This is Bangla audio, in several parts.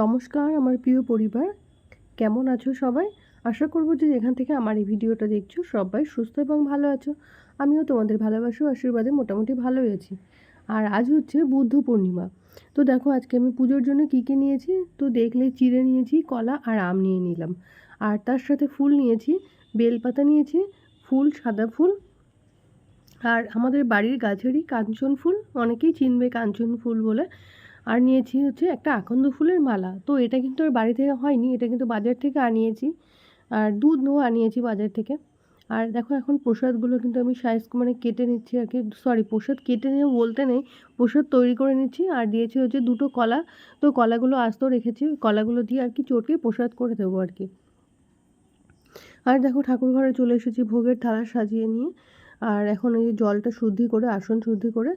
নমস্কার, আমার প্রিয় পরিবার। কেমন আছো সবাই? আশা করব যে যেখান থেকে আমার এই ভিডিওটা দেখছ সবাই সুস্থ এবং ভালো আছো। আমিও তোমাদের ভালোবাসা আশীর্বাদে মোটামুটি ভালোই আছি। আর আজ হচ্ছে বুদ্ধ পূর্ণিমা। তো দেখো, আজকে আমি পুজোর জন্য কী কী নিয়েছি? তো দেখলে চিড়ে নিয়েছি, কলা আর আম নিয়ে নিলাম। আর তার সাথে ফুল নিয়েছি, বেলপাতা নিয়েছি, ফুল, সাদা ফুল। আর আমাদের বাড়ির গাছেরই কাঞ্চন ফুল, অনেকেই চিনবে কাঞ্চন ফুল বলে। আর নিয়েছি হচ্ছে একটা আকন্দ ফুলের মালা। তো এটা কিন্তু আর বাড়ি থেকে হয়নি, এটা কিন্তু বাজার থেকে আনিয়েছি। আর দুধও আনিয়েছি বাজার থেকে। আর দেখো এখন প্রসাদগুলো কিন্তু আমি সাইজ মানে কেটে নিচ্ছি আর কি সরি প্রসাদ কেটে নিয়ে বলতে নেই, প্রসাদ তৈরি করে নিচ্ছি। আর দিয়েছি হচ্ছে দুটো কলা, তো কলাগুলো আস্তেও রেখেছি, কলাগুলো দিয়ে আর কি চটকে প্রসাদ করে দেবো আর কি। আর দেখো ঠাকুর ঘরে চলে এসেছি ভোগের থালা সাজিয়ে নিয়ে। আর এখন এই জলটা শুদ্ধি করে, আসন শুদ্ধি করে,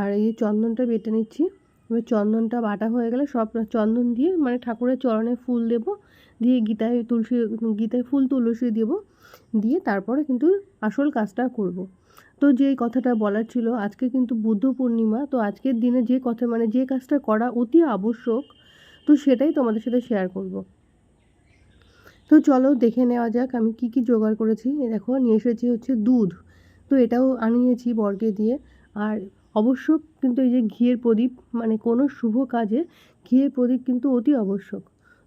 আর এই চন্দনটা বেটে নিচ্ছি। এবার চন্দনটা বাটা হয়ে গেলে সব চন্দন দিয়ে মানে ঠাকুরের চরণে ফুল দেব, দিয়ে গীতায় তুলসী, গীতায় ফুল তুলসী দেব, দিয়ে তারপরে কিন্তু আসল কাজটা করব। তো যেই কথাটা বলার ছিল, আজকে কিন্তু বুদ্ধ পূর্ণিমা, তো আজকের দিনে যে কথা মানে যে কাজটা করা অতি আবশ্যক, তো সেটাই তোমাদের সাথে শেয়ার করব। তো চলো দেখে নেওয়া যাক আমি কি কি জোগাড় করেছি দেখো, নিয়ে এসেছি হচ্ছে দুধ, তো এটাও আনিয়েছি বর্গে দিয়ে, আর অবশ্য কিন্তু এই যে ঘিয়ের প্রদীপ মানে কোনো শুভ কাজে ঘিয়ের প্রদীপ কিন্তু অতি আবশ্যক।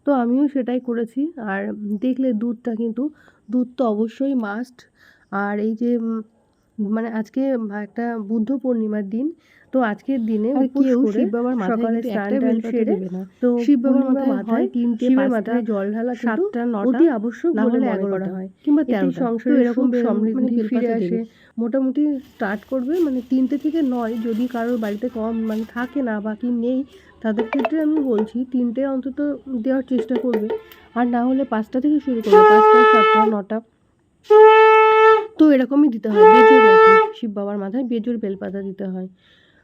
তো আমিও সেটাই করেছি। আর দেখলে দুধটা কিন্তু, দুধ তো অবশ্যই মাস্ট আর এই যে মানে আজকে একটা বুদ্ধ পূর্ণিমার দিন। তো আজকের দিনে কেউ শিব বাবার সকালে স্নান টান সেরে তো শিব বাবার মাথায় তিনটে শিবের মাথায় জল ঢালা সাতটা অতি আবশ্যক বলে এগারোটা হয়। কিংবা তেরো সংসারে এরকম সমৃদ্ধি ফিরে আসে। মোটামুটি স্টার্ট করবে মানে তিনটে থেকে নয় যদি কারোর বাড়িতে কম মানে থাকে না বা কি নেই তাদের ক্ষেত্রে আমি বলছি তিনটে অন্তত দেওয়ার চেষ্টা করবে। আর না হলে পাঁচটা থেকে শুরু করবে। পাঁচটা সাতটা নটা। তো এরকমই দিতে হয় বেজোর শিব বাবার মাথায় বেজোর বেলপাতা দিতে হয়।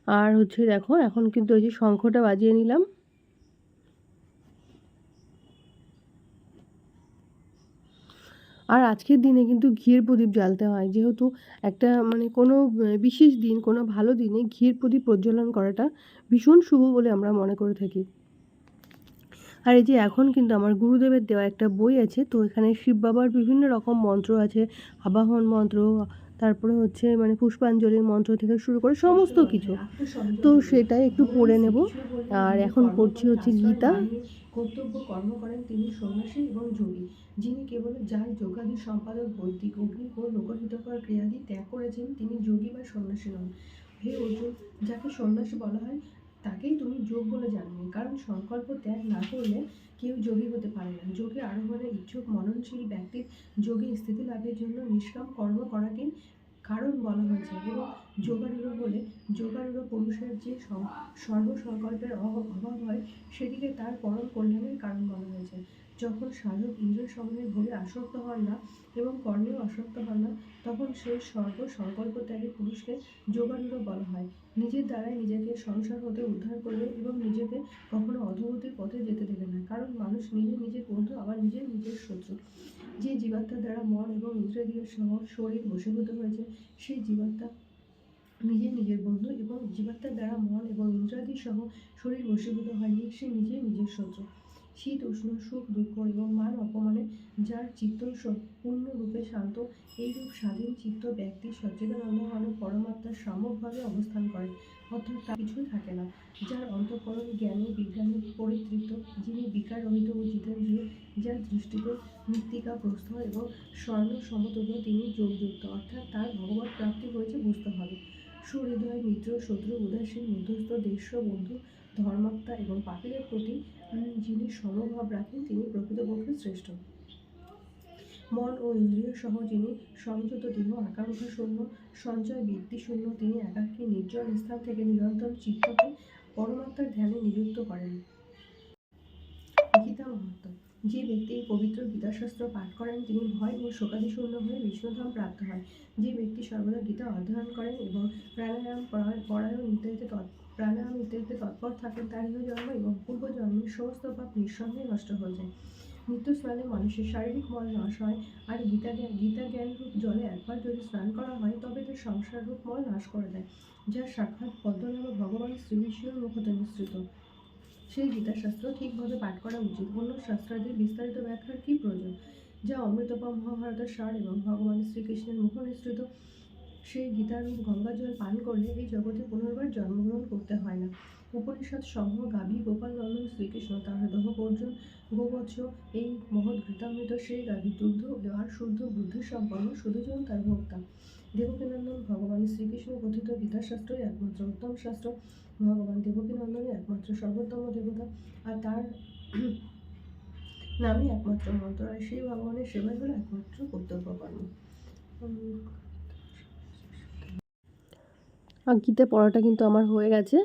আর হচ্ছে দেখো, এখন কিন্তু ওই যে শঙ্খটা বাজিয়ে নিলাম। আর আজকের দিনে কিন্তু ঘিয়ের প্রদীপ জ্বালতে হয়। যেহেতু একটা মানে কোনো, বিশেষ দিন, কোনো ভালো দিনে ঘিয়ের প্রদীপ প্রজ্বলন করাটা ভীষণ শুভ বলে আমরা মনে করে থাকি। আর এই যে এখন কিন্তু আমার গুরুদেবের দেওয়া একটা বই আছে, তো এখানে শিব বাবার বিভিন্ন রকম মন্ত্র আছে, আবাহন মন্ত্র, তারপরে হচ্ছে মানে পুষ্পাঞ্জলির মন্ত্র থেকে শুরু করে সমস্ত কিছু। তো সেটাই একটু পড়ে নেব। আর এখন পড়ছি হচ্ছে গীতা। কর্তব্য কর্ম করেন তিনি সন্ন্যাসী এবং যোগী, যিনি কেবল যার যোগাদি সম্পাদক, বৈদিক অগ্নি ও লোকহিতকর ক্রিয়াদি ত্যাগ করেছেন, তিনি যোগী বা সন্ন্যাসী নন। হে অর্জুন, যাকে সন্ন্যাসী বলা হয় তাকেই তুমি যোগ বলে জানবে কারণ সংকল্প ত্যাগ না করলে কেউ যোগী হতে পারে না। যোগে আরোহণে ইচ্ছুক, মননশীল ব্যক্তির যোগী স্থিতি লাভের জন্য নিষ্কাম কর্ম করাকে কারণ বলা হয়েছে এবং যোগারূঢ় বলে যোগারূঢ় পুরুষের যে সর্বসংকল্পের অভাব হয়, সেটিকে তার পরম কল্যাণের কারণ বলা হয়েছে। যখন সাধক ইন্দ্রিয় ভোগে আসক্ত হন না এবং কর্মেও আসক্ত হন না, তখন সেই সর্ব সংকল্প ত্যাগী পুরুষকে যোগারূঢ় বলা হয়। নিজের দ্বারাই নিজেকে সংসার হতে উদ্ধার করবে এবং নিজেকে কখনো অধোগতির পথে যেতে দেবে না। কারণ মানুষ নিজে নিজের বন্ধু, আবার নিজের নিজের শত্রু। যে জীবাত্মার দ্বারা মন এবং ইন্দ্রিয় সহ শরীর বশীভূত হয়েছে, সেই জীবাত্মা নিজে নিজের বন্ধু এবং জীবাত্মার দ্বারা মন এবং ইন্দ্রাদি সহ শরীর বশীভূত হয়নি, সে নিজে নিজের শত্রু। শীত উষ্ণ সুখ দুঃখ এবং মান অপমানে যার চিত্ত পূর্ণরূপে শান্ত, এইরূপ স্বাধীন চিত্ত ব্যক্তি সচ্চিদানন্দভাবে পরমাত্মার সামগ্রভাবে অবস্থান করে অর্থাৎ তার কিছুই থাকে না। যার অন্তঃকরণ জ্ঞানী, বিজ্ঞানী, পরিতৃপ্ত, যিনি বিকার রহিত ও জিতেন্দ্রিয় যার দৃষ্টিতে মৃত্তিকা প্রস্থ এবং স্বর্ণ সমতুল্য তিনি যোগযুক্ত। অর্থাৎ তার ভগবত প্রাপ্তি হয়েছে বুঝতে হবে। সুহৃদয়, মিত্র, শত্রু, উদাসীন, মধ্যস্থ দেশ বন্ধু, ধর্মাত্মা এবং পাপীদের প্রতি যিনি সমভাব রাখেন, তিনি প্রকৃতপক্ষে শ্রেষ্ঠ। মন ও ইন্দ্রিয় সহ যিনি সংযত দেহ, আকাঙ্ক্ষা শূন্য, সঞ্চয় বৃত্তি শূন্য, তিনি একাকী, নির্জন স্থান থেকে নিরন্তর চিত্তকে পরমাত্মার ধ্যানে নিযুক্ত করেন। গীতা মহত্ব যে ব্যক্তি এই পবিত্র গীতাশাস্ত্র পাঠ করেন, তিনি ভয় ও শোকাদিশূন্য হয়ে বিষ্ণুধাম প্রাপ্ত হয় যে ব্যক্তি সর্বদা গীতা অধ্যয়ন করেন এবং প্রাণায়াম পরায়ণ ইত্যাদিতে প্রাণায়াম ইত্যাদিতে তৎপর থাকেন তার জন্ম এবং পূর্বজন্মের সমস্ত পাপ নিঃসন্দেহে নষ্ট হয়ে যায়। নিত্য স্নানে মানুষের শারীরিক মল নাশ হয় আর গীতা জ্ঞান গীতা জ্ঞান রূপ জলে একবার যদি স্নান করা হয়, তবে তার সংসার রূপ মল নাশ করে দেয় যা সাক্ষাৎ পদ্মনাভ ভগবান শ্রী বিষ্ণুর মুখতে মিশ্রিত। সেই গীতাশাস্ত্র ঠিকভাবে পাঠ করা উচিত। অন্য শাস্ত্রাদির বিস্তারিত ব্যাখ্যার কী প্রয়োজন? যা অমৃতপম মহাভারতের সার এবং ভগবান শ্রীকৃষ্ণের মুখ নিঃসৃত সেই গীতারূপ গঙ্গাজল পান করলে এই জগতে পুনর্বার জন্মগ্রহণ করতে হয় না। উপনিষদ সমূহ গাভী, গোপাল নন্দন, শ্রীকৃষ্ণ, তাহার দহ অর্জুন, গোবৎস, এই মহৎ ঘৃতামৃত সেই গাভী দুগ্ধ আর শুদ্ধ বুদ্ধি সম্পন্ন শুধুজন তার ভোক্তা। দেবকীনন্দন ভগবান শ্রীকৃষ্ণ কথিত গীতাশাস্ত্রই একমাত্র উত্তম শাস্ত্র। ভগবান দেবকীনন্দনই একমাত্র সর্বোত্তম দেবতা। আর তার নামই একমাত্র মন্ত্র। আর সেই ভগবানের সেবাই হলো একমাত্র কর্তব্য কর্ম আর পড়াটা কিন্তু আমার হয়ে গেছে।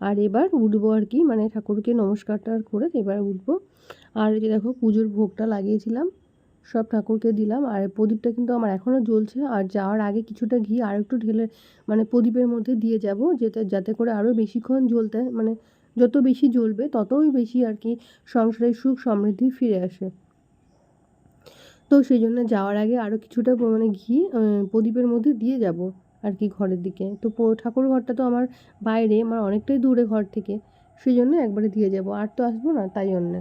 আর এবার উঠবো আর কি মানে ঠাকুরকে নমস্কারটা করে এবার উঠবো। আর যে দেখো পুজোর ভোগটা লাগিয়েছিলাম, সব ঠাকুরকে দিলাম। আর প্রদীপটা কিন্তু আমার এখনও জ্বলছে। আর যাওয়ার আগে কিছুটা ঘি আর একটু ঢেলে মানে প্রদীপের মধ্যে দিয়ে যাব যেতে যাতে করে আরও বেশিক্ষণ জ্বলতে মানে যত বেশি জ্বলবে ততই বেশি আর কি সংসারের সুখ সমৃদ্ধি ফিরে আসে। তো সেই জন্য যাওয়ার আগে আরও কিছুটা মানে ঘি প্রদীপের মধ্যে দিয়ে যাব। আর কি ঘরের দিকে। তো ঠাকুর ঘরটা তো আমার বাইরে, আমার অনেকটাই দূরে ঘর থেকে। সেই জন্য একবারে দিয়ে যাব। আর তো আসব না, তাই জন্যে।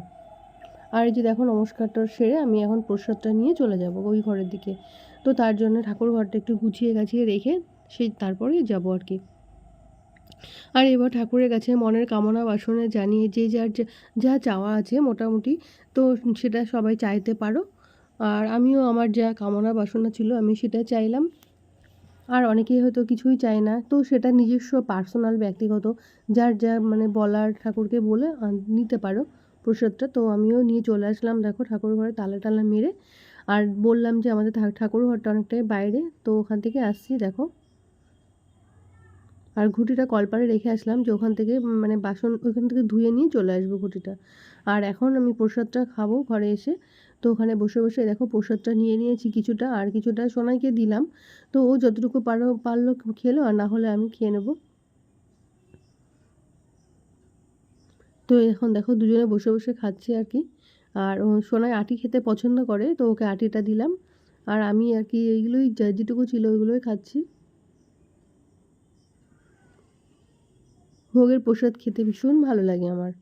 আর এই যে দেখো, নমস্কারটা সেরে আমি এখন প্রসাদটা নিয়ে চলে যাব ওই ঘরের দিকে। তো তার জন্য ঠাকুর ঘরটা একটু গুছিয়ে গাছিয়ে রেখে সেই তারপরেই যাব আর কি। আর এবার ঠাকুরের কাছে মনের কামনা বাসনে জানিয়ে যে যার যা চাওয়া আছে মোটামুটি, তো সেটা সবাই চাইতে পারো। আর আমিও আমার যা কামনা বাসনা ছিল আমি সেটা চাইলাম। আর অনেকেই হয়তো কিছুই চায় না। তো সেটা নিজস্ব পার্সোনাল ব্যক্তিগত, যার যা মানে বলার ঠাকুরকে বলে নিতে পারো প্রসাদটা। তো আমিও নিয়ে চলে আসলাম দেখো ঠাকুর ঘরে তালা টালা মেরে। আর বললাম যে আমাদের ঠাকুর ঘরটা অনেকটাই বাইরে, তো ওখান থেকে আসছি দেখো। আর ঘুটিটা কলপারে রেখে আসলাম যে ওখান থেকে মানে বাসন ওইখান থেকে ধুয়ে নিয়ে চলে আসব ঘুটিটা। আর এখন আমি প্রসাদটা খাব ঘরে এসে। তো ওখানে বসে বসে দেখো প্রসাদটা নিয়ে নিয়েছি কিছুটা আর কিছুটা সোনাইকে দিলাম। তো ও যতটুকু পারো, পারল খেলো আর না হলে আমি খেয়ে নেব। তো এখন দেখো দুজনে বসে বসে খাচ্ছি আর কি। আর ও সোনাই আটি খেতে পছন্দ করে, তো ওকে আটিটা দিলাম। আর আমি আর কি এইগুলোই যেটুকু ছিল ওইগুলোই খাচ্ছি। ভোগের প্রসাদ খেতে ভীষণ ভালো লাগে আমার।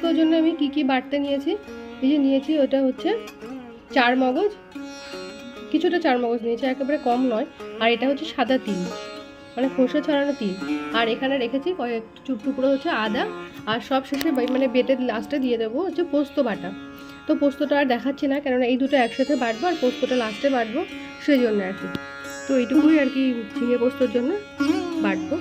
পোস্তর জন্য আমি কি কি বাড়তে নিয়েছি? এই যে নিয়েছি, ওটা হচ্ছে চার মগজ। কিছুটা চার মগজ নিয়েছি, একেবারে কম নয়। আর এটা হচ্ছে সাদা তিল মানে খোসা ছড়ানো তিল। আর এখানে রেখেছি কয়েক টুকরো হচ্ছে আদা। আর সব শেষে মানে বেটে লাস্টে দিয়ে দেবো হচ্ছে পোস্ত বাটা। তো পোস্তটা আর দেখাচ্ছি না, কেননা এই দুটো একসাথে বাটবো আর পোস্তটা লাস্টে বাটবো সেই জন্য আর কি। তো এইটুকুই আর কি ঝিঙে পোস্তর জন্য বাটবো।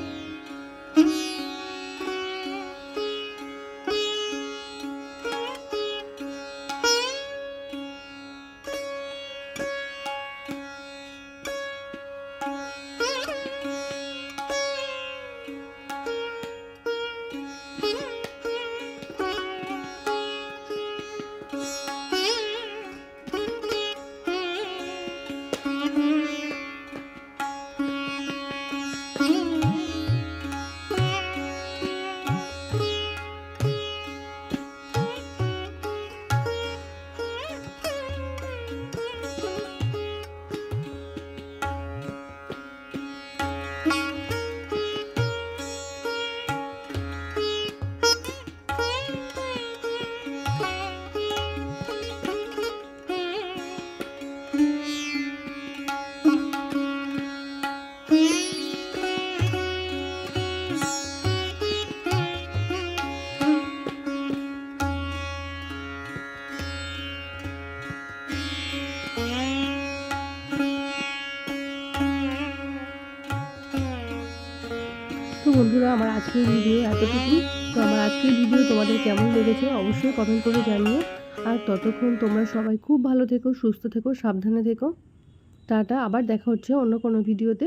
বন্ধুরা, আমার আজকের ভিডিও এতটুকু তো আমার আজকের ভিডিও তোমাদের কেমন লেগেছে অবশ্যই কমেন্ট করে জানিও। আর ততক্ষণ তোমরা সবাই খুব ভালো থেকো, সুস্থ থেকো, সাবধানে থেকো। টাটা, আবার দেখা হচ্ছে অন্য কোনো ভিডিওতে